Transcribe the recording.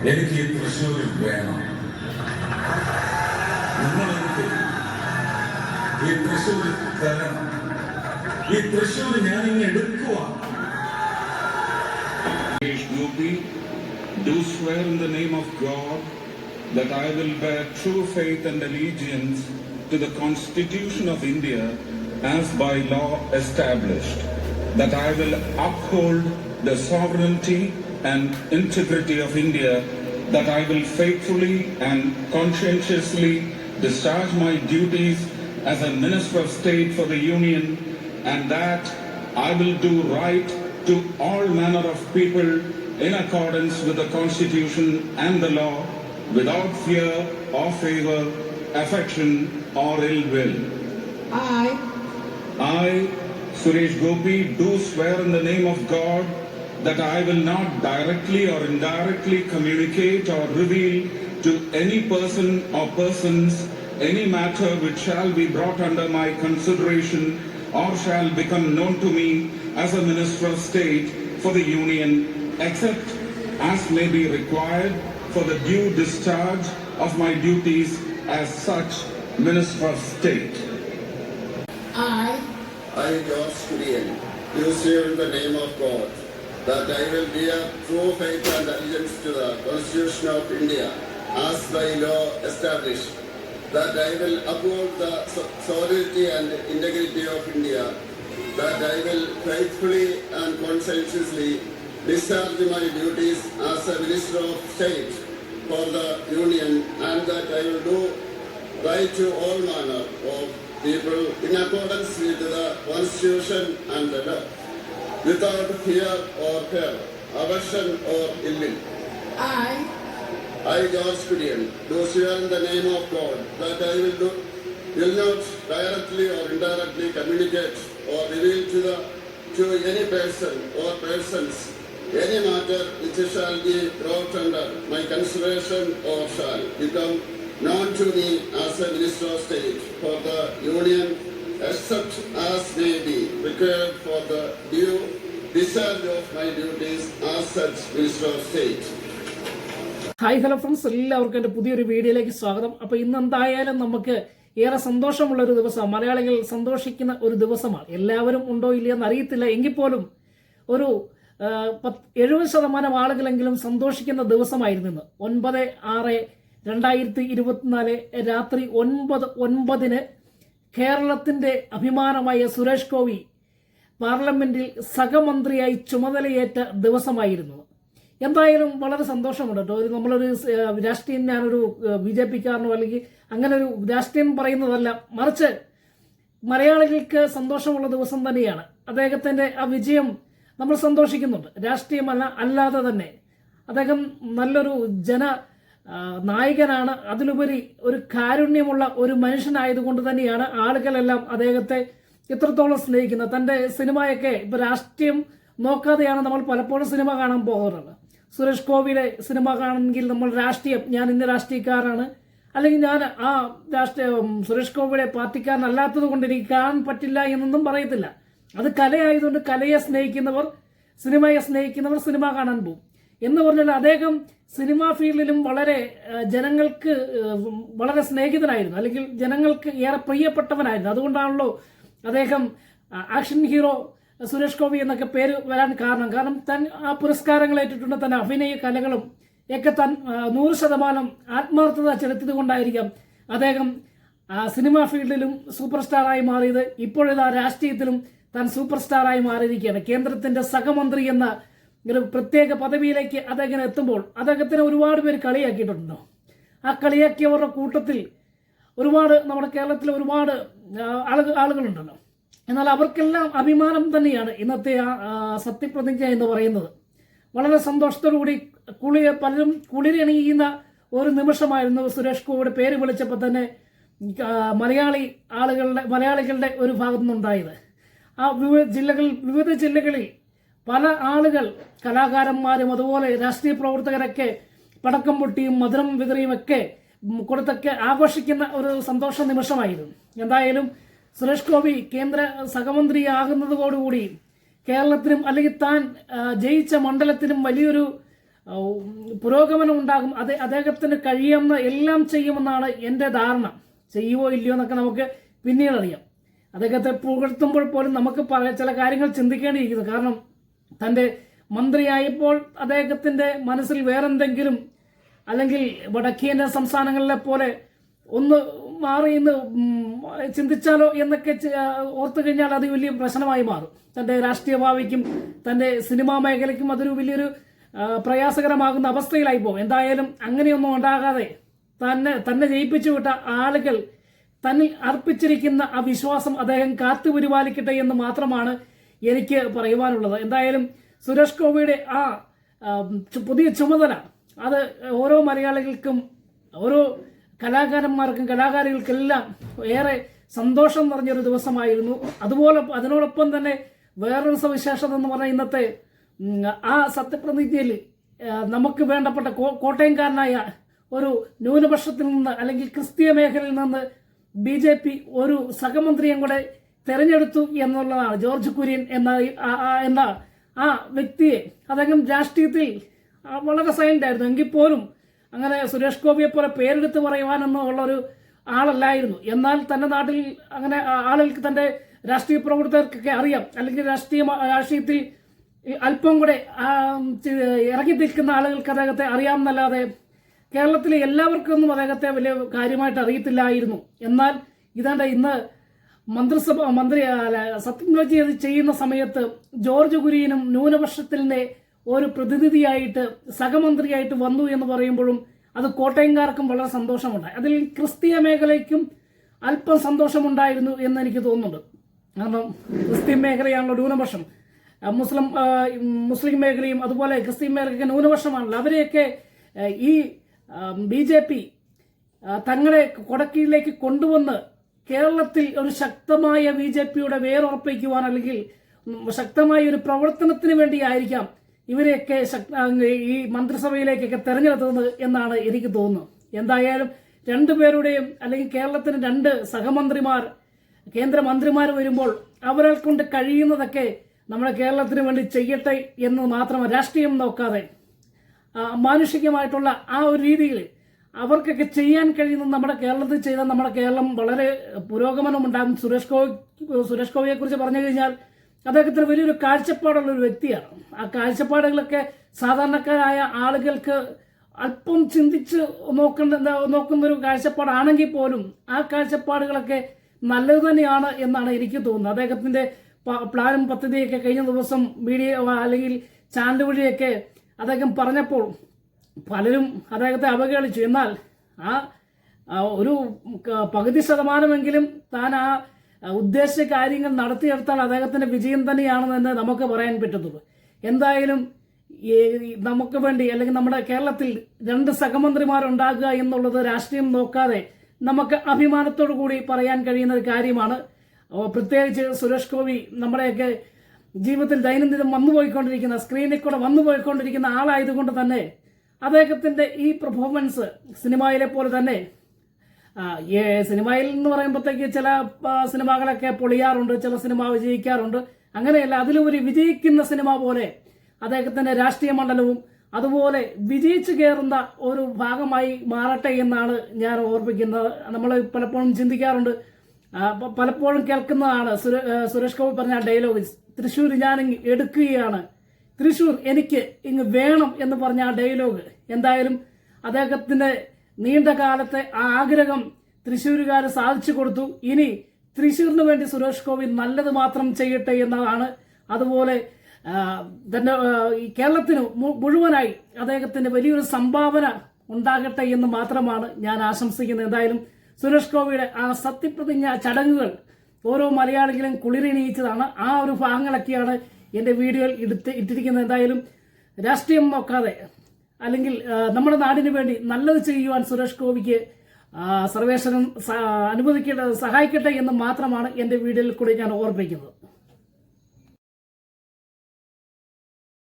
എനിക്ക് ഈ തൃശ്ശൂരിൽ വേണം നിങ്ങൾ എനിക്ക് ഈ തൃശ്ശൂരിൽ തരണം ഈ തൃശ്ശൂർ ഞാൻ ഇങ്ങ് എടുക്കുക Gopi, do swear in the name of God that I will bear true faith and allegiance to the Constitution of India as by law established, that I will uphold the sovereignty and integrity of India, that I will faithfully and conscientiously discharge my duties as a Minister of State for the Union, and that I will do right to all manner of people in accordance with the Constitution and the law, without fear or favor, affection or ill will. I, I, Suresh Gopi, do swear in the name of God that I will not directly or indirectly communicate or reveal to any person or persons any matter which shall be brought under my consideration or shall become known to me as a Minister of State for the Union, except as may be required for the due discharge of my duties as such Minister of State. I, I, George Kudian, do swear in the name of God that I will bear true faith and allegiance to the Constitution of India as by law established, that I will uphold the sovereignty and integrity of India, that I will faithfully and conscientiously discharge my duties as a Minister of State for the Union, and that I will do right to all manner of people in accordance with the Constitution and the law, without fear or fear, aversion or ill will. I, I, George Kudian, do swear in the name of God that I will, do, will not directly or indirectly communicate or reveal to, the, to any person or persons any matter which shall be brought under my consideration or shall become known to me as a Minister of State for the Union, except as may be required for the due discharge of my duties as such Minister of State. Hi hello friends എല്ലാവർക്കും എന്റെ പുതിയൊരു വീഡിയോയിലേക്ക് സ്വാഗതം. അപ്പോൾ ഇന്ന് എന്തായാലും നമുക്ക് ഏറെ സന്തോഷമുള്ള ഒരു ദിവസമാണ് മലയാളികൾ സന്തോഷിക്കുന്ന ഒരു ദിവസമാണ്. എല്ലാവരും ഉണ്ടോ ഇല്ലയെന്ന് അറിയത്തില്ല. എങ്കിൽ പോലും ഒരു എഴുപത് ശതമാനം ആളുകളെങ്കിലും സന്തോഷിക്കുന്ന ദിവസമായിരുന്നു ഇന്ന്. ഒൻപത് ആറ് രണ്ടായിരത്തി ഇരുപത്തിനാല് രാത്രി ഒൻപത് ഒൻപതിന് കേരളത്തിന്റെ അഭിമാനമായ സുരേഷ് ഗോപി പാർലമെന്റിൽ സഹമന്ത്രിയായി ചുമതലയേറ്റ ദിവസമായിരുന്നു. എന്തായാലും വളരെ സന്തോഷമുണ്ട് കേട്ടോ. ഒരു നമ്മളൊരു രാഷ്ട്രീയൻ രാഷ്ട്രീയം ഞാനൊരു ബി ജെ പിക്കാരനോ അല്ലെങ്കിൽ അങ്ങനെ ഒരു രാഷ്ട്രീയൻ പറയുന്നതല്ല. മറിച്ച് മലയാളികൾക്ക് സന്തോഷമുള്ള ദിവസം തന്നെയാണ്. അദ്ദേഹത്തിന്റെ ആ വിജയം നമ്മൾ സന്തോഷിക്കുന്നുണ്ട്. രാഷ്ട്രീയമല്ല അല്ലാതെ തന്നെ. അദ്ദേഹം നല്ലൊരു ജന നായകനാണ്. അതിലുപരി ഒരു കാരുണ്യമുള്ള ഒരു മനുഷ്യനായതുകൊണ്ട് തന്നെയാണ് ആളുകളെല്ലാം അദ്ദേഹത്തെ ഇത്രത്തോളം സ്നേഹിക്കുന്നത്. തന്റെ സിനിമയൊക്കെ ഇപ്പൊ രാഷ്ട്രീയം നോക്കാതെയാണ് നമ്മൾ പലപ്പോഴും സിനിമ കാണാൻ പോകാറുള്ളത്. സുരേഷ് ഗോപിയുടെ സിനിമ കാണണമെങ്കിൽ നമ്മൾ രാഷ്ട്രീയം ഞാൻ ഇന്ന രാഷ്ട്രീയക്കാരാണ്. അല്ലെങ്കിൽ ഞാൻ ആ രാഷ്ട്രീയ സുരേഷ് ഗോപിയുടെ പാർട്ടിക്കാരനല്ലാത്തത് കൊണ്ട് എനിക്ക് കാണാൻ പറ്റില്ല എന്നൊന്നും പറയത്തില്ല. അത് കലയായതുകൊണ്ട് കലയെ സ്നേഹിക്കുന്നവർ സിനിമയെ സ്നേഹിക്കുന്നവർ സിനിമ കാണാൻ പോകും. എന്ന് പറഞ്ഞാൽ അദ്ദേഹം സിനിമാ ഫീൽഡിലും വളരെ ജനങ്ങൾക്ക് വളരെ സ്നേഹിതനായിരുന്നു. അല്ലെങ്കിൽ ജനങ്ങൾക്ക് ഏറെ പ്രിയപ്പെട്ടവനായിരുന്നു. അതുകൊണ്ടാണല്ലോ അദ്ദേഹം ആക്ഷൻ ഹീറോ സുരേഷ് ഗോപി എന്നൊക്കെ പേര് വരാൻ കാരണം. കാരണം താൻ ആ പുരസ്കാരങ്ങൾ ഏറ്റിട്ടുണ്ട് തന്റെ അഭിനയ കലകളും ഒക്കെ താൻ നൂറ് ശതമാനം ആത്മാർത്ഥത ചെലുത്തിയത് കൊണ്ടായിരിക്കാം അദ്ദേഹം സിനിമാ ഫീൽഡിലും സൂപ്പർ സ്റ്റാറായി മാറിയത്. ഇപ്പോഴിതാ രാഷ്ട്രീയത്തിലും താൻ സൂപ്പർ സ്റ്റാറായി മാറിയിരിക്കുകയാണ്. കേന്ദ്രത്തിന്റെ സഹമന്ത്രി എന്ന ഒരു പ്രത്യേക പദവിയിലേക്ക് അതങ്ങനെ എത്തുമ്പോൾ അദ്ദേഹത്തിന് ഒരുപാട് പേര് കളിയാക്കിയിട്ടുണ്ടോ? ആ കളിയാക്കിയവരുടെ കൂട്ടത്തിൽ ഒരുപാട് നമ്മുടെ കേരളത്തിൽ ഒരുപാട് ആളുകൾ ആളുകളുണ്ടല്ലോ. എന്നാൽ അവർക്കെല്ലാം അഭിമാനം തന്നെയാണ് ഇന്നത്തെ ആ സത്യപ്രതിജ്ഞ എന്ന് പറയുന്നത്. വളരെ സന്തോഷത്തോടുകൂടി കുളി പലരും കുളിരണിയുന്ന ഒരു നിമിഷമായിരുന്നു സുരേഷ് ഗോപിയുടെ പേര് വിളിച്ചപ്പോൾ തന്നെ മലയാളി ആളുകളുടെ മലയാളികളുടെ ഒരു ഭാഗത്തു നിന്നുണ്ടായത് ആ വിവിധ ജില്ലകളിൽ വിവിധ ജില്ലകളിൽ പല ആളുകൾ കലാകാരന്മാരും അതുപോലെ രാഷ്ട്രീയ പ്രവർത്തകരൊക്കെ പടക്കം പൊട്ടിയും മധുരം വിതറിയും ഒക്കെ കൊടുത്തൊക്കെ ആഘോഷിക്കുന്ന ഒരു സന്തോഷ നിമിഷമായിരുന്നു. എന്തായാലും സുരേഷ് ഗോപി കേന്ദ്ര സഹമന്ത്രിയാകുന്നതോടുകൂടി കേരളത്തിനും അല്ലെങ്കിൽ താൻ ജയിച്ച മണ്ഡലത്തിനും വലിയൊരു പുരോഗമനം ഉണ്ടാകും. അത് അദ്ദേഹത്തിന് കഴിയുന്ന എല്ലാം ചെയ്യുമെന്നാണ് എന്റെ ധാരണ. ചെയ്യുവോ ഇല്ലയോ എന്നൊക്കെ നമുക്ക് പിന്നീട് അറിയാം അദ്ദേഹത്തെ പുകഴ്ത്തുമ്പോൾ പോലും നമുക്ക് ചില കാര്യങ്ങൾ ചിന്തിക്കേണ്ടിയിരിക്കുന്നു. കാരണം തന്റെ മന്ത്രിയായപ്പോൾ അദ്ദേഹത്തിന്റെ മനസ്സിൽ വേറെന്തെങ്കിലും അല്ലെങ്കിൽ വടക്കേന്ത്യ സംസ്ഥാനങ്ങളിലെ പോലെ ഒന്ന് മാറി ഇന്ന് ചിന്തിച്ചാലോ എന്നൊക്കെ ഓർത്തു കഴിഞ്ഞാൽ അത് വലിയ പ്രശ്നമായി മാറും. തന്റെ രാഷ്ട്രീയ ഭാവിക്കും തന്റെ സിനിമാ മേഖലയ്ക്കും അതൊരു വലിയൊരു പ്രയാസകരമാകുന്ന അവസ്ഥയിലായി പോകും. എന്തായാലും അങ്ങനെയൊന്നും ഉണ്ടാകാതെ തന്നെ തന്നെ ജയിപ്പിച്ചു വിട്ട ആളുകൾ തന്നിൽ അർപ്പിച്ചിരിക്കുന്ന ആ വിശ്വാസം അദ്ദേഹം കാത്തുപരിപാലിക്കട്ടെ എന്ന് മാത്രമാണ് എനിക്ക് പറയുവാനുള്ളത്. എന്തായാലും സുരേഷ് ഗോപിയുടെ ആ പുതിയ ചുമതല അത് ഓരോ മലയാളികൾക്കും ഓരോ കലാകാരന്മാർക്കും കലാകാരികൾക്കെല്ലാം ഏറെ സന്തോഷം നിറഞ്ഞൊരു ദിവസമായിരുന്നു. അതുപോലെ അതിനോടൊപ്പം തന്നെ വേറൊരു സവിശേഷത എന്ന് പറഞ്ഞാൽ ഇന്നത്തെ ആ സത്യപ്രതിജ്ഞയിൽ നമുക്ക് വേണ്ടപ്പെട്ട കോട്ടയംകാരനായ ഒരു ന്യൂനപക്ഷത്തിൽ നിന്ന് അല്ലെങ്കിൽ ക്രിസ്തീയ മേഖലയിൽ നിന്ന് ബി ജെ പി ഒരു സഹമന്ത്രിയും കൂടെ തെരഞ്ഞെടുത്തു എന്നുള്ളതാണ്. ജോർജ് കുര്യൻ എന്ന എന്ന ആ വ്യക്തിയെ അദ്ദേഹം രാഷ്ട്രീയത്തിൽ വളരെ സൈലന്റ് ആയിരുന്നു. എങ്കിൽ പോലും അങ്ങനെ സുരേഷ് ഗോപിയെ പോലെ പേരെടുത്ത് പറയുവാനൊന്നും ഉള്ള ഒരു ആളല്ലായിരുന്നു. എന്നാൽ തന്റെ നാട്ടിൽ അങ്ങനെ ആളുകൾക്ക് തന്റെ രാഷ്ട്രീയ പ്രവർത്തകർക്കൊക്കെ അറിയാം. അല്ലെങ്കിൽ രാഷ്ട്രീയ രാഷ്ട്രീയത്തിൽ അല്പം കൂടെ ഇറങ്ങി നിൽക്കുന്ന ആളുകൾക്ക് അദ്ദേഹത്തെ അറിയാമെന്നല്ലാതെ കേരളത്തിലെ എല്ലാവർക്കൊന്നും അദ്ദേഹത്തെ വലിയ കാര്യമായിട്ട് അറിയത്തില്ലായിരുന്നു. എന്നാൽ ഇതാണ്ട് ഇന്ന് മന്ത്രിസഭ മന്ത്രി സത്യപ്രതിജ്ഞ ചെയ്യുന്ന സമയത്ത് ജോർജ് കുര്യനും ന്യൂനപക്ഷത്തിന്റെ ഒരു പ്രതിനിധിയായിട്ട് സഹമന്ത്രിയായിട്ട് വന്നു എന്ന് പറയുമ്പോഴും അത് കോട്ടയംകാർക്കും വളരെ സന്തോഷമുണ്ടായി. അതിൽ ക്രിസ്തീയ മേഖലയ്ക്കും അല്പം സന്തോഷമുണ്ടായിരുന്നു എന്ന് എനിക്ക് തോന്നുന്നുണ്ട്. കാരണം ക്രിസ്ത്യൻ മേഖലയാണല്ലോ ന്യൂനപക്ഷം. മുസ്ലിം മുസ്ലിം മേഖലയും അതുപോലെ ക്രിസ്ത്യൻ മേഖലയൊക്കെ ന്യൂനപക്ഷമാണല്ലോ. അവരെയൊക്കെ ഈ ബി ജെ പി തങ്ങളെ കൊടക്കിയിലേക്ക് കൊണ്ടുവന്ന് കേരളത്തിൽ ഒരു ശക്തമായ ബി ജെ പിയുടെ വേരുറപ്പിക്കുവാൻ അല്ലെങ്കിൽ ശക്തമായ ഒരു പ്രവർത്തനത്തിന് വേണ്ടിയായിരിക്കാം ഇവരെയൊക്കെ ഈ മന്ത്രിസഭയിലേക്കൊക്കെ തെരഞ്ഞെടുത്തത് എന്നാണ് എനിക്ക് തോന്നുന്നത്. എന്തായാലും രണ്ടുപേരുടെയും അല്ലെങ്കിൽ കേരളത്തിന് രണ്ട് സഹമന്ത്രിമാർ കേന്ദ്രമന്ത്രിമാർ വരുമ്പോൾ അവരെ കൊണ്ട് കഴിയുന്നതൊക്കെ നമ്മുടെ കേരളത്തിന് വേണ്ടി ചെയ്യട്ടെ എന്ന് മാത്രം രാഷ്ട്രീയം നോക്കാതെ മാനുഷികമായിട്ടുള്ള ആ ഒരു രീതിയിൽ അവർക്കൊക്കെ ചെയ്യാൻ കഴിയുന്ന നമ്മുടെ കേരളത്തിൽ ചെയ്താൽ നമ്മുടെ കേരളം വളരെ പുരോഗമനം ഉണ്ടാകും സുരേഷ് ഗോപി സുരേഷ് ഗോപിയെ കുറിച്ച് പറഞ്ഞു കഴിഞ്ഞാൽ അദ്ദേഹത്തിന് വലിയൊരു കാഴ്ചപ്പാടുള്ള ഒരു വ്യക്തിയാണ്. ആ കാഴ്ചപ്പാടുകളൊക്കെ സാധാരണക്കാരായ ആളുകൾക്ക് അല്പം ചിന്തിച്ച് നോക്കേണ്ട എന്താ നോക്കുന്ന ഒരു കാഴ്ചപ്പാടാണെങ്കിൽ പോലും ആ കാഴ്ചപ്പാടുകളൊക്കെ നല്ലത് തന്നെയാണ് എന്നാണ് എനിക്ക് തോന്നുന്നത്. അദ്ദേഹത്തിന്റെ പ്ലാനും പദ്ധതിയൊക്കെ കഴിഞ്ഞ ദിവസം മീഡിയ അല്ലെങ്കിൽ ചാനൽ വഴിയൊക്കെ അദ്ദേഹം പറഞ്ഞപ്പോൾ പലരും അദ്ദേഹത്തെ അവഗണിച്ചു. എന്നാൽ ആ ഒരു പകുതി ശതമാനമെങ്കിലും താൻ ആ ഉദ്ദേശ കാര്യങ്ങൾ നടത്തിയെടുത്താൽ അദ്ദേഹത്തിന്റെ വിജയം തന്നെയാണെന്ന് തന്നെ നമുക്ക് പറയാൻ പറ്റത്തുള്ളൂ. എന്തായാലും നമുക്ക് വേണ്ടി അല്ലെങ്കിൽ നമ്മുടെ കേരളത്തിൽ രണ്ട് സഹമന്ത്രിമാരുണ്ടാകുക എന്നുള്ളത് രാഷ്ട്രീയം നോക്കാതെ നമുക്ക് അഭിമാനത്തോടു കൂടി പറയാൻ കഴിയുന്ന ഒരു കാര്യമാണ്. പ്രത്യേകിച്ച് സുരേഷ് ഗോപി നമ്മുടെയൊക്കെ ജീവിതത്തിൽ ദൈനംദിനം വന്നുപോയിക്കൊണ്ടിരിക്കുന്ന സ്ക്രീനിൽ കൂടെ വന്നുപോയിക്കൊണ്ടിരിക്കുന്ന ആളായതുകൊണ്ട് തന്നെ അദ്ദേഹത്തിന്റെ ഈ പെർഫോമൻസ് സിനിമയിലെ പോലെ തന്നെ സിനിമയിൽ എന്ന് പറയുമ്പോഴത്തേക്ക് ചില സിനിമകളൊക്കെ പൊളിയാറുണ്ട് ചില സിനിമ വിജയിക്കാറുണ്ട്. അങ്ങനെയല്ല അതിലൊരു വിജയിക്കുന്ന സിനിമ പോലെ അദ്ദേഹത്തിന്റെ രാഷ്ട്രീയ മണ്ഡലവും അതുപോലെ വിജയിച്ചു കയറുന്ന ഒരു ഭാഗമായി മാറട്ടെ എന്നാണ് ഞാൻ ഓർപ്പിക്കുന്നത്. നമ്മൾ പലപ്പോഴും ചിന്തിക്കാറുണ്ട്. പലപ്പോഴും കേൾക്കുന്നതാണ് സുര- സുരേഷ് ഗോപി പറഞ്ഞ ഡയലോഗ് തൃശ്ശൂർ ഞാൻ എടുക്കുകയാണ്. തൃശൂർ എനിക്ക് ഇങ്ങ് വേണം എന്ന് പറഞ്ഞ ആ ഡയലോഗ് എന്തായാലും അദ്ദേഹത്തിന്റെ നീണ്ട കാലത്തെ ആ ആഗ്രഹം തൃശ്ശൂരുകാർ സാധിച്ചു കൊടുത്തു. ഇനി തൃശ്ശൂരിന് വേണ്ടി സുരേഷ് ഗോപി നല്ലത് മാത്രം ചെയ്യട്ടെ എന്നതാണ് അതുപോലെ തന്നെ ഈ കേരളത്തിന് മുഴുവനായി അദ്ദേഹത്തിന് വലിയൊരു സംഭാവന ഉണ്ടാകട്ടെ എന്ന് മാത്രമാണ് ഞാൻ ആശംസിക്കുന്നത്. എന്തായാലും സുരേഷ് ഗോപിയുടെ ആ സത്യപ്രതിജ്ഞ ചടങ്ങുകൾ ഓരോ മലയാളികളും കുളിരിണിയിച്ചതാണ് ആ ഒരു ഭാഗങ്ങളൊക്കെയാണ് എന്റെ വീഡിയോയിൽ എടുത്ത് ഇട്ടിരിക്കുന്നത് എന്തായാലും രാഷ്ട്രീയം നോക്കാതെ അല്ലെങ്കിൽ നമ്മുടെ നാടിന് വേണ്ടി നല്ലത് ചെയ്യുവാൻ സുരേഷ് ഗോപിക്ക് സർവേശ്വരൻ സ- സഹായിക്കട്ടെ എന്ന് മാത്രമാണ് എന്റെ വീഡിയോയിൽ കൂടി ഞാൻ ഓർമ്മിക്കുന്നത്